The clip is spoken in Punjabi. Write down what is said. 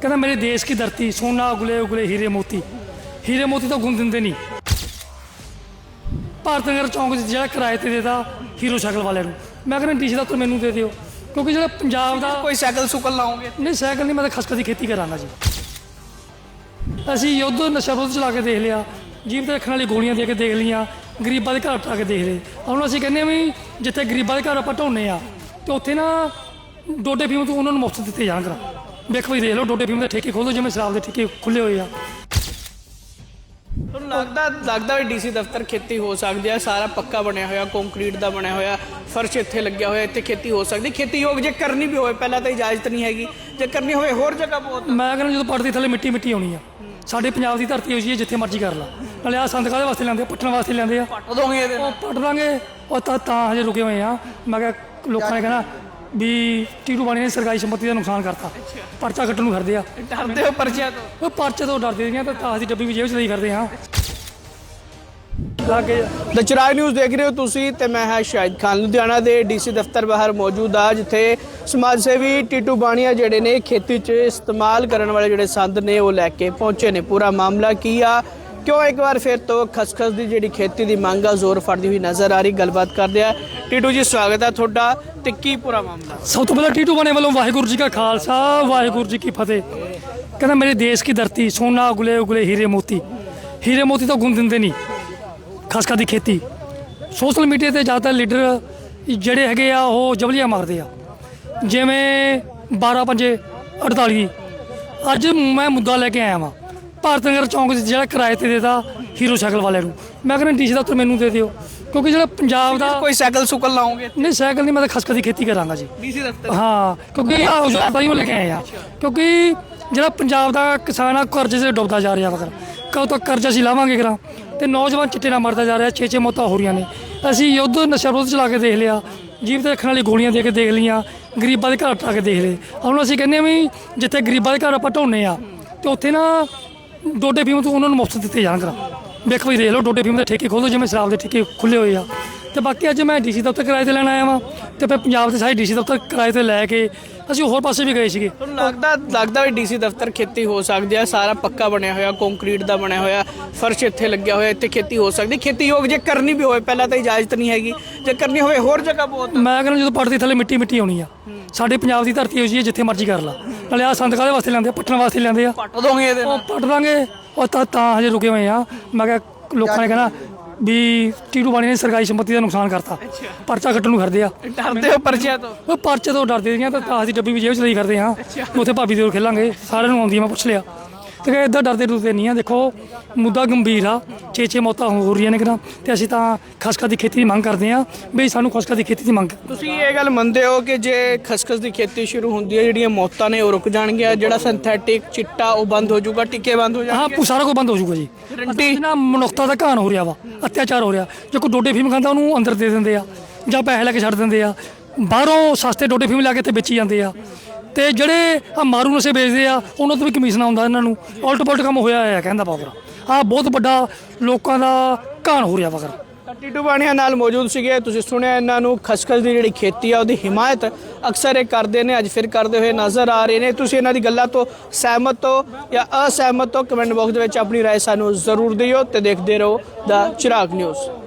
ਕਹਿੰਦਾ ਮੇਰੇ ਦੇਸ਼ ਕੀ ਧਰਤੀ ਸੋਨਾ ਉਗਲੇ ਉਗਲੇ ਹੀਰੇ ਮੋਤੀ। ਹੀਰੇ ਮੋਤੀ ਤਾਂ ਗੁਣ ਦਿੰਦੇ ਨਹੀਂ ਭਾਰਤ ਨਗਰ ਚੌਂਕ 'ਚ ਜਿਹੜਾ ਕਿਰਾਏ ਤੇ ਦੇਦਾ ਹੀਰੋ ਸ਼ਕਲ ਵਾਲਿਆਂ ਨੂੰ। ਮੈਂ ਕਹਿੰਦਾ ਡੀਸੀ ਦਾ ਉੱਤਰ ਮੈਨੂੰ ਦੇ ਦਿਓ। ਕਿਉਂਕਿ ਜਿਹੜਾ ਪੰਜਾਬ ਦਾ ਕੋਈ ਸਾਈਕਲ ਸੁਕਲ ਲਾਓਗੇ? ਨਹੀਂ ਸਾਈਕਲ ਨਹੀਂ ਮੈਂ ਤਾਂ ਖਸਖਸ ਦੀ ਖੇਤੀ ਕਰਾਂਗਾ ਜੀ। ਅਸੀਂ ਯੁੱਧ ਨਸ਼ਾ ਵਿਰੋਧ ਚਲਾ ਕੇ ਦੇਖ ਲਿਆ। ਜੀਵ ਤੇ ਰੱਖਣ ਵਾਲੀ ਗੋਲੀਆਂ ਦੇ ਕੇ ਦੇਖ ਲਈਆਂ। ਗਰੀਬਾਂ ਦੇ ਘਰ ਟਾ ਕੇ ਦੇਖ ਲਏ। ਹੁਣ ਅਸੀਂ ਕਹਿੰਦੇ ਹਾਂ ਵੀ ਜਿੱਥੇ ਗਰੀਬਾਂ ਦੇ ਘਰ ਆਪਾਂ ਢਾਉਂਦੇ ਆ ਤੇ ਉੱਥੇ ਨਾ ਡੋਡੇ ਫੀਮ ਤੋਂ ਉਹਨਾਂ ਨੂੰ ਮੁਫਤ ਦਿੱਤੇ ਜਾਣ ਕਰਾ ਵੇਖੋ ਵੀ ਦੇਖ ਲਓ ਡੋਡੇ ਫੀਮ ਦੇ ਠੇਕੇ ਖੋਲੋ ਜਿਵੇਂ ਸ਼ਰਾਬ ਦੇ ਠੇਕੇ ਖੁੱਲੇ ਹੋਏ ਆ। ਤੁਹਾਨੂੰ ਲੱਗਦਾ ਲੱਗਦਾ ਵੀ ਡੀਸੀ ਦਫ਼ਤਰ ਖੇਤੀ ਹੋ ਸਕਦੀ ਹੈ ਸਾਰਾ ਪੱਕਾ ਬਣਿਆ ਹੋਇਆ ਕੰਕਰੀਟ ਦਾ ਬਣਿਆ ਹੋਇਆ ਫਰਸ਼ ਇੱਥੇ ਲੱਗਿਆ ਹੋਇਆ ਇੱਥੇ ਖੇਤੀ ਹੋ ਸਕਦੀ ਖੇਤੀ ਯੋਗ ਜੇ ਕਰਨੀ ਵੀ ਹੋਵੇ ਪਹਿਲਾਂ ਤਾਂ ਇਜਾਜ਼ਤ ਨਹੀਂ ਹੈਗੀ। ਜੇ ਕਰਨੀ ਹੋਵੇ ਹੋਰ ਜਗ੍ਹਾ ਬਹੁਤ ਮੈਂ ਕਹਿੰਦਾ ਜਦੋਂ ਪੱਟ ਦੇ ਥੱਲੇ ਮਿੱਟੀ ਮਿੱਟੀ ਆਉਣੀ ਆ ਸਾਡੇ ਪੰਜਾਬ ਦੀ ਧਰਤੀ ਹੋਈ ਹੈ ਜਿੱਥੇ ਮਰਜ਼ੀ ਕਰ ਲਾ। ਨਾਲੇ ਆ ਸੰਦ ਕਾਹਦੇ ਵਾਸਤੇ ਲੈਂਦੇ ਆ? ਪੱਟਣ ਵਾਸਤੇ ਲੈਂਦੇ ਆ। ਪੱਟ ਦੋਗੇ ਇਹਦੇ ਉਹ ਪੱਟ ਦਾਂਗੇ। ਉਹ ਤਾਂ ਤਾਂ ਹਜੇ ਰੁਕੇ ਹੋਏ ਆ। ਮੈਂ ਕਿਹਾ ਲੋਕਾਂ ਨੇ ਕਹਿਣਾ ਵੀ ਟੀਟੂ ਬਾਣੀ ਨੇ ਸਰਕਾਰੀ ਸੰਪਤੀ ਦਾ ਨੁਕਸਾਨ ਕਰਤਾ। ਪਰਚਾ ਕੱਟਣ ਨੂੰ ਫਿਰਦੇ ਆ। ਡਰਦੇ ਹੋ ਪਰਚਿਆਂ ਤੋਂ? ਉਹ ਪਰਚੇ ਤੋਂ ਡਰਦੇ ਦੀਆਂ ਤਾਂ ਤਾਸ ਦੀ ਡੱਬੀ ਵੀ ਜੇਬ ਚ ਲਈ ਫਿਰਦੇ ਆ ਲਾਗੇ ਦ ਚਰਾਈ ਨਿਊਜ਼ ਦੇਖ ਰਹੇ ਹੋ ਤੁਸੀਂ ਤੇ ਮੈਂ ਹਾਂ ਸ਼ਾਹਿਦ ਖਾਨ। ਲੁਧਿਆਣਾ ਦੇ ਡੀਸੀ ਦਫ਼ਤਰ ਬਾਹਰ ਮੌਜੂਦ ਆ ਜਿੱਥੇ ਸਮਾਜ ਸੇਵੀ ਟੀਟੂ ਬਾਣੀਆ ਜਿਹੜੇ ਨੇ ਖੇਤੀ 'ਚ ਇਸਤੇਮਾਲ ਕਰਨ ਵਾਲੇ ਜਿਹੜੇ ਸੰਦ ਨੇ ਉਹ ਲੈ ਕੇ ਪਹੁੰਚੇ ਨੇ। ਪੂਰਾ ਮਾਮਲਾ ਕੀ ਆ? ਕਿਉਂ ਇੱਕ ਵਾਰ ਫਿਰ ਤੋਂ ਖਸਖਸ ਦੀ ਜਿਹੜੀ ਖੇਤੀ ਦੀ ਮੰਗ ਆ, ਜ਼ੋਰ ਫੜਦੀ ਹੋਈ ਨਜ਼ਰ ਆ ਰਹੀ, ਗੱਲਬਾਤ ਕਰਦੇ ਆ। ਟੀਟੂ ਜੀ, ਸਵਾਗਤ ਹੈ ਤੁਹਾਡਾ ਤੇ ਕੀ ਪੂਰਾ ਮਾਮਲਾ? ਸਭ ਤੋਂ ਪਹਿਲਾਂ ਟੀਟੂ ਬਣੇ ਵੱਲੋਂ ਵਾਹਿਗੁਰੂ ਜੀ ਕਾ ਖਾਲਸਾ, ਵਾਹਿਗੁਰੂ ਜੀ ਕੀ ਫਤਿਹ। ਕਹਿੰਦਾ, ਮੇਰੇ ਦੇਸ਼ ਕੀ ਧਰਤੀ, ਸੋਨਾ, ਉਗਲੇ ਉਗਲੇ ਹੀਰੇ, ਮੋਤੀ। ਹੀਰੇ, ਮੋਤੀ ਤਾਂ ਗੁੰਮ ਦਿੰਦੇ ਨਹੀਂ, ਖਸਖਸ ਦੀ ਖੇਤੀ। ਸੋਸ਼ਲ ਮੀਡੀਆ ਤੇ ਜ਼ਿਆਦਾਤਰ ਲੀਡਰ ਜਿਹੜੇ ਹੈਗੇ ਆ, ਉਹ ਜਬਲੀਆਂ ਮਾਰਦੇ ਆ। ਜਿਵੇਂ 12 ਪੰਜੇ 48 ਅੱਜ ਮੈਂ ਮੁੱਦਾ ਲੈ ਕੇ ਆਇਆ ਵਾਂ। ਭਾਰਤ ਨਗਰ ਚੌਂਕ 'ਚ ਜਿਹੜਾ ਕਿਰਾਏ ਤੇ ਦੇਦਾ ਹੀਰੋ ਸ਼ਕਲ ਵਾਲਿਆਂ ਨੂੰ। ਮੈਂ ਕਹਿੰਦਾ ਡੀਸੀ ਦਾ ਉੱਤਰ ਮੈਨੂੰ ਦੇ ਦਿਓ। ਕਿਉਂਕਿ ਜਿਹੜਾ ਪੰਜਾਬ ਦਾ ਕੋਈ ਸਾਈਕਲ ਸੁਕਲ ਲਾਓਗੇ? ਨਹੀਂ ਸਾਈਕਲ ਨਹੀਂ ਮੈਂ ਤਾਂ ਖਸਖਸ ਦੀ ਖੇਤੀ ਕਰਾਂਗਾ ਜੀ। ਡੀਸੀ ਦਫ਼ਤਰ ਹਾਂ ਕਿਉਂਕਿ ਆ ਤਾਂ ਹੀ ਉਹ ਲੈ ਕੇ ਆਏ ਆ। ਕਿਉਂਕਿ ਜਿਹੜਾ ਪੰਜਾਬ ਦਾ ਕਿਸਾਨ ਆ ਕਰਜ਼ੇ 'ਚ ਡੁੱਬਦਾ ਜਾ ਰਿਹਾ ਵਗਰ ਕਦੋਂ ਤੱਕ ਕਰਜ਼ਾ ਅਸੀਂ ਲਾਵਾਂਗੇ ਕਰਾਂ। ਤੇ ਨੌਜਵਾਨ ਚਿੱਟੇ ਨਾਲ ਮਰਦਾ ਜਾ ਰਿਹਾ ਛੇ ਛੇ ਮੌਤਾਂ ਹੋ ਰਹੀਆਂ ਨੇ। ਅਸੀਂ ਯੁੱਧ ਨਸ਼ਾ ਵਿਰੋਧ ਚਲਾ ਕੇ ਦੇਖ ਲਿਆ। ਜੀਵ ਤੇ ਰੱਖਣ ਵਾਲੀ ਗੋਲੀਆਂ ਦੇ ਕੇ ਦੇਖ ਲਈਆਂ। ਗਰੀਬਾਂ ਦੇ ਘਰ ਟਾ ਕੇ ਦੇਖ ਲਏ। ਹੁਣ ਅਸੀਂ ਕਹਿੰਦੇ ਹਾਂ ਵੀ ਜਿੱਥੇ ਗਰੀਬਾਂ ਦੇ ਘਰ ਆਪਾਂ ਢਾਉਂਦੇ ਆ ਤੇ ਉੱਥੇ ਨਾ ਡੋਡੇ ਫੀਮ ਤੋਂ ਉਹਨਾਂ ਨੂੰ ਮੁਫਤ ਦਿੱਤੇ ਜਾਣ ਕਰਾ ਵੇਖੋ ਵੀ ਦੇਖ ਲਓ ਡੋਡੇ ਫੀਮ ਦੇ ਠੇਕੇ ਖੋਲੋ ਜਿਵੇਂ ਸ਼ਰਾਬ ਦੇ ਠੇਕੇ ਖੁੱਲੇ ਹੋਏ ਆ। ਤੇ ਬਾਕੀ ਅੱਜ ਮੈਂ ਡੀਸੀ ਦਫ਼ਤਰ ਕਿਰਾਏ ਤੇ ਲੈਣ ਆਇਆ ਵਾਂ ਤੇ ਫਿਰ ਪੰਜਾਬ ਦੇ ਸਾਰੇ ਡੀਸੀ ਦਫ਼ਤਰ ਕਿਰਾਏ ਤੇ ਲੈ ਕੇ ਅਸੀਂ ਹੋਰ ਪਾਸੇ ਵੀ ਗਏ ਸੀਗੇ। ਤੁਹਾਨੂੰ ਲੱਗਦਾ ਲੱਗਦਾ ਵੀ ਡੀਸੀ ਦਫ਼ਤਰ ਖੇਤੀ ਹੋ ਸਕਦੀ ਹੈ ਸਾਰਾ ਪੱਕਾ ਬਣਿਆ ਹੋਇਆ ਕੰਕਰੀਟ ਦਾ ਬਣਿਆ ਹੋਇਆ ਫਰਸ਼ ਇੱਥੇ ਲੱਗਿਆ ਹੋਇਆ ਇੱਥੇ ਖੇਤੀ ਹੋ ਸਕਦੀ। ਖੇਤੀ ਯੋਗ ਜੇ ਕਰਨੀ ਵੀ ਹੋਵੇ ਪਹਿਲਾਂ ਤਾਂ ਇਜਾਜ਼ਤ ਨਹੀਂ ਹੈਗੀ। ਜੇ ਕਰਨੀ ਹੋਵੇ ਹੋਰ ਜਗ੍ਹਾ ਬਹੁਤ ਮੈਂ ਕਹਿੰਦਾ ਜਦੋਂ ਪੱਟ ਦੇ ਥੱਲੇ ਮਿੱਟੀ ਮਿੱਟੀ ਆਉਣੀ ਆ ਸਾਡੇ ਪੰਜਾਬ ਦੀ ਧਰਤੀ ਹੋਈ ਹੈ ਜਿੱਥੇ ਮਰਜ਼ੀ ਕਰ ਲਾ। ਨਾਲੇ ਆ ਸੰਦ ਕਾਹਦੇ ਵਾਸਤੇ ਲੈਂਦੇ ਆ? ਪੱਟਣ ਵਾਸਤੇ ਲੈਂਦੇ ਆ? ਪੱਟ ਦੋਗੇ ਇਹਦੇ ਉਹ ਪੱਟ ਦਾਂਗੇ। ਉਹ ਤਾਂ ਤਾਂ ਹਜੇ ਰੁਕੇ ਹੋਏ ਆ। ਮੈਂ ਕਿਹਾ ਲੋਕਾਂ ਨੇ ਕਹਿਣਾ ਵੀ ਟੀਟੂ ਬਾਣੀ ਨੇ ਸਰਕਾਰੀ ਸੰਪਤੀ ਦਾ ਨੁਕਸਾਨ ਕਰਤਾ। ਪਰਚਾ ਕੱਟਣ ਨੂੰ ਫਿਰਦੇ ਆ। ਡਰਦੇ ਹੋ ਪਰਚਿਆਂ ਤੋਂ? ਉਹ ਪਰਚੇ ਤੋਂ ਡਰਦੇ ਦੀਆਂ ਤਾਂ ਤਾਸ ਦੀ ਡੱਬੀ ਵੀ ਜੇਬ ਚ ਲਈ ਫਿਰਦੇ ਆ ਉੱਥੇ ਭਾਬੀ ਦੇ ਕੋਲ ਖੇਲਾਂਗੇ। ਸਾਰਿਆਂ ਨੂੰ ਆਉਂਦੀ ਆ ਮੈਂ ਪੁੱਛ ਲਿਆ। ਤੇ ਇਦਾਂ ਡਰਦੇ ਡਰਦੇ ਨਹੀਂ ਆ ਦੇਖੋ ਮੁੱਦਾ ਗੰਭੀਰ ਆ ਛੇ ਛੇ ਮੌਤਾਂ ਹੋ ਰਹੀਆਂ ਨੇ ਕਿਰਾਂ ਤੇ ਅਸੀਂ ਤਾਂ ਖਸਖਸ ਦੀ ਖੇਤੀ ਦੀ ਮੰਗ ਕਰਦੇ ਆ ਵੀ ਸਾਨੂੰ ਖਸਖਸ ਦੀ ਖੇਤੀ ਦੀ ਮੰਗ ਤੁਸੀਂ ਇਹ ਗੱਲ ਮੰਨਦੇ ਹੋ ਕਿ ਜੇ ਖਸਖਸ ਦੀ ਖੇਤੀ ਸ਼ੁਰੂ ਹੁੰਦੀ ਹੈ ਜਿਹੜੀਆਂ ਮੌਤਾਂ ਨੇ ਉਹ ਰੁਕ ਜਾਣਗੀਆਂ ਜਿਹੜਾ ਸਿੰਥੈਟਿਕ ਚਿੱਟਾ ਉਹ ਬੰਦ ਹੋ ਜਾਊਗਾ ਟਿੱਕੇ ਬੰਦ ਹੋ ਹਾਂ ਜਾਣਗੇ? ਪੂ ਸਾਰਾ ਕੁਝ ਬੰਦ ਹੋ ਜਾਊਗਾ ਜੀ। ਗਰੰਟੀ? ਨਾ ਮਨੁੱਖਤਾ ਦਾ ਘਾਣ ਹੋ ਰਿਹਾ ਵਾ ਅਤਿਆਚਾਰ ਹੋ ਰਿਹਾ। ਜੇ ਕੋਈ ਡੋਡੇ ਫੀਮ ਖਾਂਦਾ ਉਹਨੂੰ ਅੰਦਰ ਦੇ ਦਿੰਦੇ ਆ ਜਾਂ ਪੈਸੇ ਲੈ ਕੇ ਛੱਡ ਦਿੰਦੇ ਆ ਬਾਹਰੋਂ ਸਸਤੇ ਡੋਡੇ ਫੀਮ ਲੈ ਕੇ ਤੇ ਵੇਚੀ ਜਾਂਦੇ ਆ। ਤੇ ਜਿਹੜੇ ਆ ਮਾਰੂ ਨਸ਼ੇ ਵੇਚਦੇ ਆ ਉਹਨਾਂ ਤੋਂ ਵੀ ਕਮਿਸ਼ਨ ਆਉਂਦਾ ਇਹਨਾਂ ਨੂੰ ਉਲਟ ਪੁਲਟ ਕੰਮ ਹੋਇਆ ਹੈ ਕਹਿੰਦਾ ਪਾਵਰ ਆ ਬਹੁਤ ਵੱਡਾ ਲੋਕਾਂ ਦਾ ਘਾਣ ਹੋ ਰਿਹਾ ਵਗਰ ਟੀਟੂ ਬਾਣੀਆਂ ਨਾਲ ਮੌਜੂਦ ਸੀਗੇ ਤੁਸੀਂ ਸੁਣਿਆ ਇਹਨਾਂ ਨੂੰ ਖਸਖਸ ਦੀ ਜਿਹੜੀ ਖੇਤੀ ਆ ਉਹਦੀ ਹਿਮਾਇਤ ਅਕਸਰ ਇਹ ਕਰਦੇ ਨੇ ਅੱਜ ਫਿਰ ਕਰਦੇ ਹੋਏ ਨਜ਼ਰ ਆ ਰਹੇ ਨੇ ਤੁਸੀਂ ਇਹਨਾਂ ਦੀ ਗੱਲਾਂ ਤੋਂ ਸਹਿਮਤ ਹੋ ਜਾਂ ਅਸਹਿਮਤ ਹੋ ਕਮੈਂਟ ਬਾਕਸ ਦੇ ਵਿੱਚ ਆਪਣੀ رائے ਸਾਨੂੰ ਜ਼ਰੂਰ ਦਿਓ ਤੇ ਦੇਖਦੇ ਰਹੋ ਦਾ ਚਿਰਾਗ ਨਿਊਜ਼